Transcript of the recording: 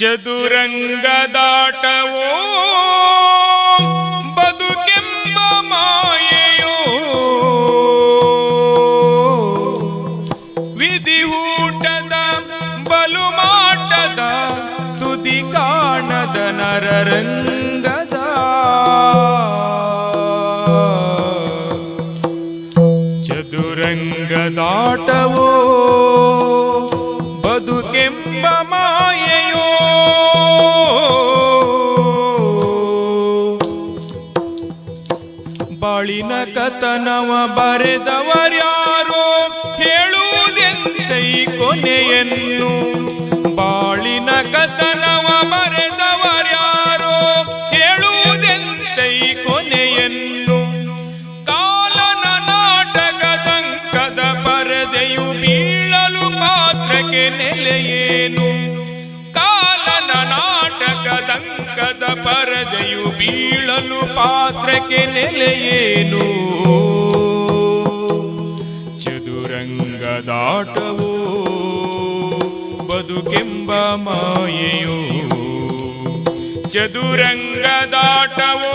ಚದುರಂಗದಾಟವೋ? ಬದುಕೆಂಬ ಮಾಯೆಯೋ? ಬಲು ಬಲುಮಾಟದ ತುದಿ ಕಾಣದ ನರರಂಗದ. ಚದುರಂಗದಾಟವೋ? ಬದುಕೆಂಬ ಮಾಯೆಯೋ? ಬಾಳಿನ ಕತನವ ಬರೆದವರ್ಯಾರೋ ಹೇಳುವುದೆಂತೈ ಕೊನೆಯನ್ನು? ಬಾಳಿನ ಕತನವ ಬರೆದವರ್ಯಾರೋ ಹೇಳುವುದೆಂತೈ ಕೊನೆಯನ್ನು? ಪಾತ್ರಕ್ಕೆ ನೆಲೆಯೇನು ಕಾಲನ ನಾಟಕದಂಕದ ಪರದೆಯು ಬೀಳಲು ಪಾತ್ರಕ್ಕೆ ನೆಲೆಯೇನು ಚದುರಂಗದಾಟವೋ? ಬದುಕೆಂಬ ಮಾಯೆಯೋ? ಚದುರಂಗದಾಟವೋ?